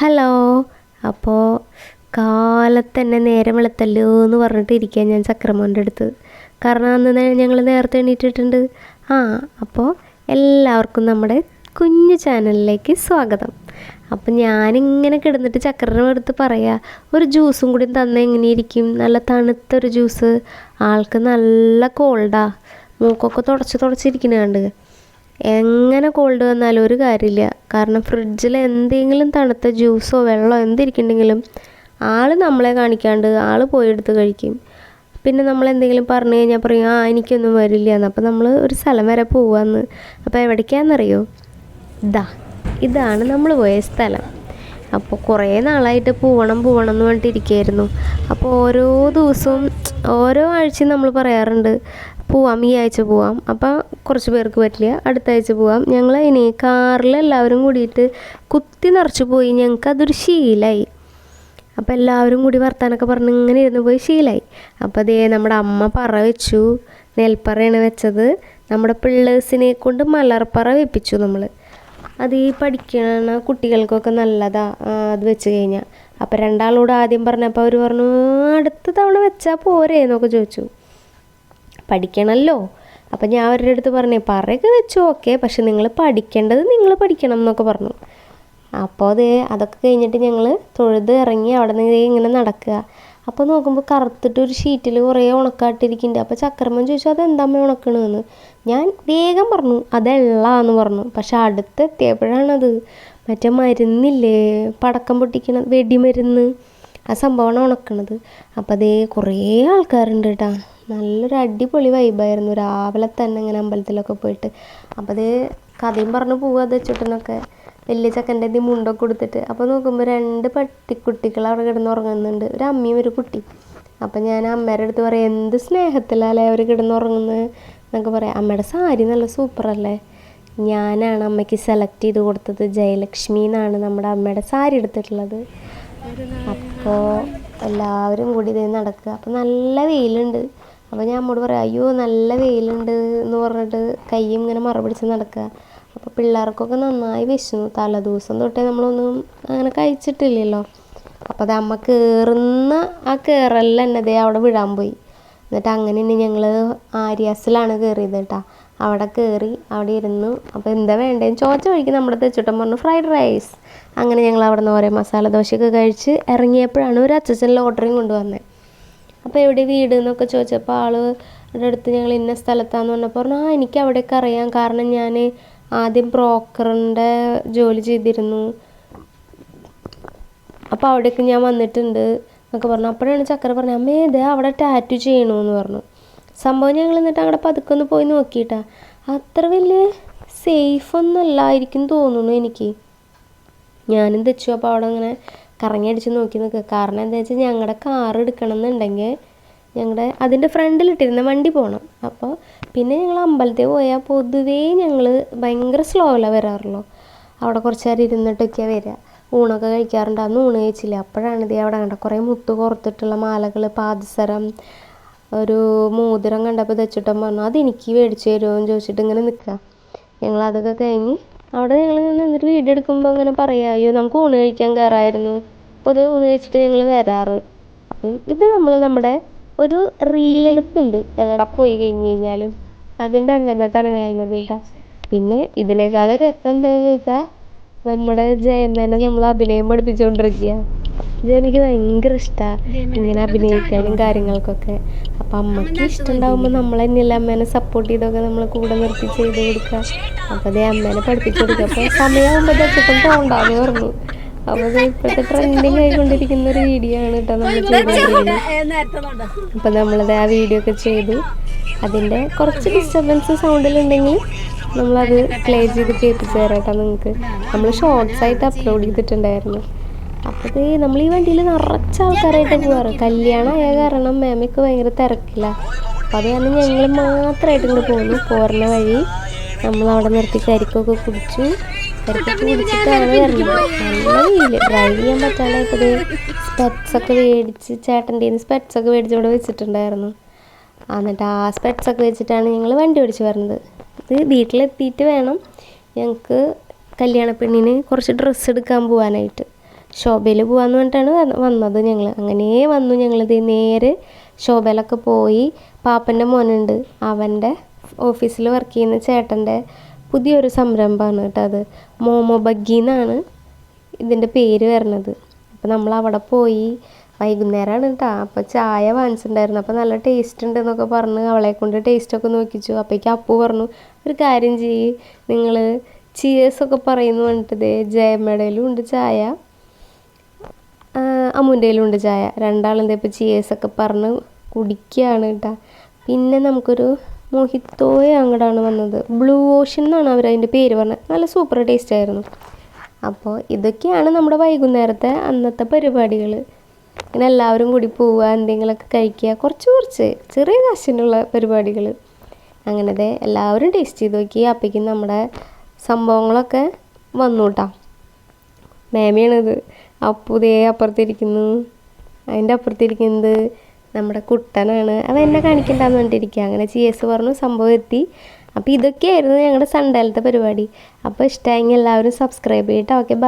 Hello. അപ്പോൾ കാലത്തന്നെ നേരം വെളുത്തല്ലോ എന്ന് പറഞ്ഞിട്ട് ഞാൻ ചക്രമോന്റെ അടുത്ത്. കാരണം അന്ന് ഞങ്ങൾ നേരത്തെ എണീറ്റിട്ടുണ്ട്. ആ അപ്പോൾ എല്ലാവർക്കും നമ്മുടെ കുഞ്ഞു ചാനലിലേക്ക് സ്വാഗതം. അപ്പം ഞാനിങ്ങനെ കിടന്നിട്ട് ചക്രനെ എടുത്ത് പറയാ ഒരു ജ്യൂസും കൂടി തന്നെ എങ്ങനെയിരിക്കും? നല്ല തണുത്തൊരു ജ്യൂസ്. ആൾക്ക് നല്ല കോൾഡാ മൂക്കൊക്കെ തുടച്ച് തുടച്ചിരിക്കണ കണ്ട് എങ്ങനെ കോൾഡ് വന്നാലും ഒരു കാര്യമില്ല. കാരണം ഫ്രിഡ്ജിൽ എന്തെങ്കിലും തണുത്ത ജ്യൂസോ വെള്ളമോ എന്തിരിക്കുന്നുണ്ടെങ്കിലും ആൾ നമ്മളെ കാണിക്കാണ്ട് ആൾ പോയി എടുത്ത് കഴിക്കും. പിന്നെ നമ്മൾ എന്തെങ്കിലും പറഞ്ഞു കഴിഞ്ഞാൽ പറയും ആ എനിക്കൊന്നും വരില്ല. എന്ന് അപ്പോൾ നമ്മൾ ഒരു സ്ഥലം വരെ പോവാന്ന്. അപ്പോൾ എവിടേക്കാണെന്നറിയോ ഇതാ ഇതാണ് നമ്മൾ പോയ സ്ഥലം. അപ്പോൾ കുറേ നാളായിട്ട് പോവണം പോവണം എന്ന് പറഞ്ഞിട്ടിരിക്കുകയായിരുന്നു അപ്പോൾ ഓരോ ദിവസവും ഓരോ ആഴ്ചയും നമ്മൾ പറയാറുണ്ട് പോവാം ഈ ആഴ്ച പോവാം. അപ്പം കുറച്ച് പേർക്ക് പറ്റില്ല അടുത്ത ആഴ്ച പോവാം. ഞങ്ങൾ ഇനി കാറിൽ എല്ലാവരും കൂടിയിട്ട് കുത്തി നിറച്ച് പോയി. ഞങ്ങൾക്ക് അതൊരു ശീലമായി അപ്പോൾ എല്ലാവരും കൂടി വർത്താനൊക്കെ പറഞ്ഞ് ഇങ്ങനെ ഇരുന്ന് പോയി ശീലമായി അപ്പോൾ അതേ നമ്മുടെ അമ്മ പറ വെച്ചു നെൽപ്പറയാണ് വെച്ചത്. നമ്മുടെ പിള്ളേഴ്സിനെ കൊണ്ട് മലർപ്പറ വെപ്പിച്ചു നമ്മൾ അത് ഈ പഠിക്കണ കുട്ടികൾക്കൊക്കെ നല്ലതാ അത് വെച്ച് കഴിഞ്ഞാൽ അപ്പോൾ രണ്ടാളോട് ആദ്യം പറഞ്ഞപ്പോൾ അവർ പറഞ്ഞു അടുത്ത തവണ വെച്ചാൽ പോരേ എന്നൊക്കെ ചോദിച്ചു. പഠിക്കണമല്ലോ അപ്പം ഞാൻ അവരുടെ അടുത്ത് പറഞ്ഞേ പറയൊക്കെ വെച്ചു ഓക്കെ പക്ഷെ നിങ്ങൾ പഠിക്കേണ്ടത് നിങ്ങൾ പഠിക്കണം എന്നൊക്കെ പറഞ്ഞു. അപ്പോൾ അത് അതൊക്കെ കഴിഞ്ഞിട്ട് ഞങ്ങൾ തൊഴുത് ഇറങ്ങി അവിടെ നിന്ന് ഇങ്ങനെ നടക്കുക. അപ്പോൾ നോക്കുമ്പോൾ കറുത്തിട്ട് ഒരു ഷീറ്റിൽ കുറേ ഉണക്കാട്ടിരിക്കുന്നുണ്ട് അപ്പോൾ ചക്രമ്മൻ ചോദിച്ചു അതെന്താമ്മ ഉണക്കണമെന്ന് ഞാൻ വേഗം പറഞ്ഞു അതെള്ളാന്ന് പറഞ്ഞു. പക്ഷെ അടുത്തെത്തിയപ്പോഴാണത്. മറ്റേ മരുന്നില്ലേ പടക്കം പൊട്ടിക്കണ വെടിമരുന്ന് ആ സംഭവമാണ് ഉണക്കണത്. അപ്പോൾ അതേ കുറേ ആൾക്കാരുണ്ട് കേട്ടോ നല്ലൊരു അടിപൊളി വൈബായിരുന്നു രാവിലെ തന്നെ ഇങ്ങനെ അമ്പലത്തിലൊക്കെ പോയിട്ട്. അപ്പോൾ അതേ കഥയും പറഞ്ഞു പോവുക ദച്ചുട്ടനൊക്കെ വലിയ ചക്കന്റെ ഈ മുണ്ടൊക്കെ കൊടുത്തിട്ട്. അപ്പോൾ നോക്കുമ്പോൾ രണ്ട് പട്ടിക്കുട്ടികൾ അവിടെ കിടന്ന് ഉറങ്ങുന്നുണ്ട്. ഒരു അമ്മയും ഒരു കുട്ടി അപ്പം ഞാൻ അമ്മേരുടെ അടുത്ത് പറയാം എന്ത് സ്നേഹത്തിലല്ലേ അവർ കിടന്നുറങ്ങുന്നത് എന്നൊക്കെ പറയാം അമ്മയുടെ സാരി നല്ല സൂപ്പറല്ലേ? ഞാനാണ് അമ്മയ്ക്ക് സെലക്ട് ചെയ്ത് കൊടുത്തത്. ജയലക്ഷ്മി എന്നാണ് നമ്മുടെ അമ്മയുടെ സാരി എടുത്തിട്ടുള്ളത്. അപ്പോൾ എല്ലാവരും കൂടി ഇതേ നടക്കുക. അപ്പോൾ നല്ല വെയിലുണ്ട്. അപ്പോൾ ഞാൻ അമ്മോട് പറയാം അയ്യോ നല്ല വെയിലുണ്ട് എന്ന് പറഞ്ഞിട്ട് കൈ ഇങ്ങനെ മറപിടിച്ച് നടക്കുക. അപ്പോൾ പിള്ളേർക്കൊക്കെ നന്നായി വിശന്നു. തലേദിവസം തൊട്ടേ നമ്മളൊന്നും അങ്ങനെ കഴിച്ചിട്ടില്ലല്ലോ. അപ്പോൾ അത് അമ്മ കയറുന്ന ആ കയറലിൽ തന്നെ ദേ അവിടെ വിടാൻ പോയി. എന്നിട്ട് അങ്ങനെ തന്നെ ഞങ്ങൾ ആര്യാസിലാണ് കയറിയത് കേട്ടോ. അവിടെ കയറി അവിടെ ഇരുന്നു. അപ്പോൾ എന്താ വേണ്ടതെന്ന് ചോദിച്ച വഴിക്ക് നമ്മുടെ തെച്ചുട്ടൻ പറഞ്ഞു ഫ്രൈഡ് റൈസ് അങ്ങനെ ഞങ്ങൾ അവിടെ നിന്ന് ഓരോ മസാല ദോശയൊക്കെ കഴിച്ച് ഇറങ്ങിയപ്പോഴാണ് ഒരു അച്ഛൻ ലോട്ടറിയും കൊണ്ടുവന്നത് അപ്പോൾ എവിടെ വീട് എന്നൊക്കെ ചോദിച്ചപ്പോൾ ആൾ അടുത്ത് ഞങ്ങൾ ഇന്ന സ്ഥലത്താന്ന് പറഞ്ഞപ്പോൾ പറഞ്ഞു ആ എനിക്ക് അവിടെയൊക്കെ അറിയാം. കാരണം ഞാൻ ആദ്യം ബ്രോക്കറിന്റെ ജോലി ചെയ്തിരുന്നു. അപ്പോൾ അവിടേക്ക് ഞാൻ വന്നിട്ടുണ്ട് എന്നൊക്കെ പറഞ്ഞു. അപ്പോഴാണ് ചക്കര പറഞ്ഞത് അമ്മേ ഇത് അവിടെ ടാറ്റു ചെയ്യണമെന്ന് പറഞ്ഞു. സംഭവം ഞങ്ങൾ എന്നിട്ട് അവിടെ പതുക്കെ ഒന്ന് പോയി നോക്കിയിട്ടാ. അത്ര വലിയ സേഫ് ഒന്നല്ലായിരിക്കും തോന്നുന്നു എനിക്ക്. ഞാനും തെച്ചു. അപ്പോൾ അവിടെ അങ്ങനെ കറങ്ങി അടിച്ച് നോക്കി നിൽക്കുക. കാരണം എന്താ വെച്ചാൽ ഞങ്ങളുടെ കാർ എടുക്കണം എന്നുണ്ടെങ്കിൽ ഞങ്ങളുടെ അതിന്റെ ഫ്രണ്ടിലിട്ടിരുന്ന വണ്ടി പോകണം അപ്പോൾ പിന്നെ ഞങ്ങൾ അമ്പലത്തിൽ പോയാൽ പൊതുവേ ഞങ്ങൾ ഭയങ്കര സ്ലോയിലാണ് വരാറുള്ളൂ അവിടെ കുറച്ച് നേരം ഇരുന്നിട്ടൊക്കെയാണ് വരിക ഊണൊക്കെ കഴിക്കാറുണ്ട്. അന്ന് ഊണ് കഴിച്ചില്ല. അപ്പോഴാണ് ഇതേ അവിടെ കണ്ട കുറേ മുത്ത് കോർത്തിട്ടുള്ള മാലകൾ പാദസരം ഒരു മോതിരം കണ്ടപ്പോൾ തച്ചിട്ടൻ പറഞ്ഞു അതെനിക്ക് മേടിച്ചു തരുമോ? എന്ന് ചോദിച്ചിട്ട് ഇങ്ങനെ നിൽക്കുക ഞങ്ങൾ അതൊക്കെ കഴിഞ്ഞ് അവിടെ ഞങ്ങൾ നിന്നിട്ട് വീഡിയോ എടുക്കുമ്പോൾ ഇങ്ങനെ പറയാം അയ്യോ നമുക്ക് ഊണ് കഴിക്കാൻ കയറായിരുന്നു പൊതുവെ ഊണ് കഴിച്ചിട്ട് ഞങ്ങൾ വരാറ്. ഇത് നമ്മൾ നമ്മുടെ ഒരു റീലെടുപ്പുണ്ട് എവിടെ പോയി കഴിഞ്ഞ് കഴിഞ്ഞാലും അതിന്റെ അങ്ങനത്താണ് കേട്ടോ. പിന്നെ ഇതിനേക്കാളും രസം എന്താണെന്ന് വെച്ചാൽ നമ്മുടെ ജയന്തനെ നമ്മൾ അഭിനയം പഠിപ്പിച്ചുകൊണ്ടിരിക്കുക ഇതെനിക്ക് ഭയങ്കര ഇഷ്ടമാണ് ഇങ്ങനെ അഭിനയിക്കാനും കാര്യങ്ങൾക്കൊക്കെ. അപ്പം അമ്മയ്ക്ക് ഇഷ്ടമുണ്ടാകുമ്പോൾ നമ്മൾ തന്നെയല്ല അമ്മേനെ സപ്പോർട്ട് ചെയ്തൊക്കെ നമ്മൾ കൂടെ നിർത്തി ചെയ്ത് കൊടുക്കുക അപ്പോൾ അതേ അമ്മേനെ പഠിപ്പിച്ചു കൊടുക്കുക അപ്പോൾ സമയമാകുമ്പോൾ ദച്ചിപ്പം പോണ്ടാന്ന് പറഞ്ഞു. അപ്പോൾ ഇപ്പോഴത്തെ ട്രെൻഡിങ് ആയിക്കൊണ്ടിരിക്കുന്ന ഒരു വീഡിയോ ആണ് കേട്ടോ നമ്മൾ ചെയ്തുകൊണ്ടിരിക്കുന്നത് അപ്പോൾ നമ്മളത് ആ വീഡിയോ ഒക്കെ ചെയ്തു. അതിന്റെ കുറച്ച് ഡിസ്റ്റർബൻസ് സൗണ്ടിലുണ്ടെങ്കിൽ നമ്മളത് പ്ലേ ചെയ്ത് കേൾപ്പിച്ച് തരാം കേട്ടോ നിങ്ങൾക്ക്. നമ്മൾ ഷോർട്സ് ആയിട്ട് അപ്ലോഡ് ചെയ്തിട്ടുണ്ടായിരുന്നു. അപ്പോൾ നമ്മൾ ഈ വണ്ടിയിൽ നിറച്ച ആൾക്കാരായിട്ട് പോവാറ്. കല്യാണം ആയ കാരണം മാമിക്ക് ഭയങ്കര തിരക്കില്ല അപ്പോൾ അത് കാരണം ഞങ്ങൾ മാത്രമായിട്ട് ഇങ്ങോട്ട് പോകുന്നു പോരുന്ന വഴി നമ്മൾ അവിടെ നിർത്തി കരിക്കൊക്കെ കുടിച്ചു. കരിക്കൊക്കെ കുടിച്ചിട്ടാണ് വരണം നല്ല വെയിൽ ഡ്രൈവ് ചെയ്യാൻ പറ്റാണ്ടായപ്പോൾ സ്പെറ്റ്സ് ഒക്കെ മേടിച്ച് ചേട്ടന്റെ സ്പെറ്റ്സ് ഒക്കെ മേടിച്ച് ഇവിടെ വെച്ചിട്ടുണ്ടായിരുന്നു എന്നിട്ട് ആ സ്പെറ്റ്സ് ഒക്കെ വെച്ചിട്ടാണ് ഞങ്ങൾ വണ്ടി ഓടിച്ച് വരുന്നത് ഇത് വീട്ടിലെത്തിയിട്ട് വേണം ഞങ്ങൾക്ക് കല്യാണ പെണ്ണിന് കുറച്ച് ഡ്രസ്സ് എടുക്കാൻ പോകാനായിട്ട് ശോഭയിൽ പോകാമെന്ന് പറഞ്ഞിട്ടാണ് വന്നത് ഞങ്ങൾ അങ്ങനെ വന്നു ഞങ്ങളിത് നേരെ ശോഭയിലൊക്കെ പോയി. പാപ്പന്റെ മോനുണ്ട്. അവന്റെ ഓഫീസിൽ വർക്ക് ചെയ്യുന്ന ചേട്ടന്റെ പുതിയൊരു സംരംഭമാണ് കേട്ടോ അത്. മോമോ ബഗ്ഗി എന്നാണ് ഇതിന്റെ പേര് വരണത് അപ്പോൾ നമ്മൾ അവിടെ പോയി വൈകുന്നേരമാണ് കേട്ടോ. അപ്പോൾ ചായ വാങ്ങിച്ചിട്ടുണ്ടായിരുന്നു. അപ്പോൾ നല്ല ടേസ്റ്റ് ഉണ്ട് എന്നൊക്കെ പറഞ്ഞ്. അവളെ കൊണ്ട് ടേസ്റ്റൊക്കെ നോക്കിച്ചു. അപ്പോഴേക്കും അപ്പു പറഞ്ഞു ഒരു കാര്യം ചെയ്യ്. നിങ്ങൾ ചിയേഴ്സൊക്കെ പറയുന്നു പറഞ്ഞിട്ട് ദേ ജയമേടയിലും ഉണ്ട് ചായ. അമുന്റെയിലും ഉണ്ട് ചായ. രണ്ടാളും ദേ ഇപ്പോൾ ചിയേഴ്സൊക്കെ പറഞ്ഞ് കുടിക്കുകയാണ് കേട്ടോ. പിന്നെ നമുക്കൊരു മൊഹിത്തോയ അങ്ങോട്ടാണ് വന്നത്. ബ്ലൂ ഓഷൻ എന്നാണ് അവർ അതിന്റെ പേര് പറഞ്ഞത്. നല്ല സൂപ്പർ ടേസ്റ്റ് ആയിരുന്നു. അപ്പോൾ ഇതൊക്കെയാണ് നമ്മുടെ വൈകുന്നേരത്തെ അന്നത്തെ പരിപാടികൾ ഇങ്ങനെ എല്ലാവരും കൂടി പോവുക എന്തെങ്കിലുമൊക്കെ കഴിക്കുക കുറച്ച് കുറച്ച് ചെറിയ കാശിനുള്ള പരിപാടികൾ അങ്ങനത്തെ എല്ലാവരും ടേസ്റ്റ് ചെയ്ത് നോക്കി. അപ്പോഴേക്കും നമ്മുടെ സംഭവങ്ങളൊക്കെ വന്നു കേട്ടോ മേമയാണിത് അപ്പുതേ അപ്പുറത്തിരിക്കുന്നു. അതിന്റെ അപ്പുറത്തിരിക്കുന്നത് നമ്മുടെ കുട്ടനാണ്. അവൻ എന്നെ കാണിക്കണ്ടെന്ന് പറഞ്ഞിട്ടിരിക്കുക അങ്ങനെ ജി എസ് പറഞ്ഞു സംഭവം എത്തി. അപ്പോൾ ഇതൊക്കെയായിരുന്നു ഞങ്ങളുടെ സൺഡേലത്തെ പരിപാടി. അപ്പോൾ ഇഷ്ടമായെങ്കിൽ എല്ലാവരും സബ്സ്ക്രൈബ് ചെയ്യട്ടെ. Okay bye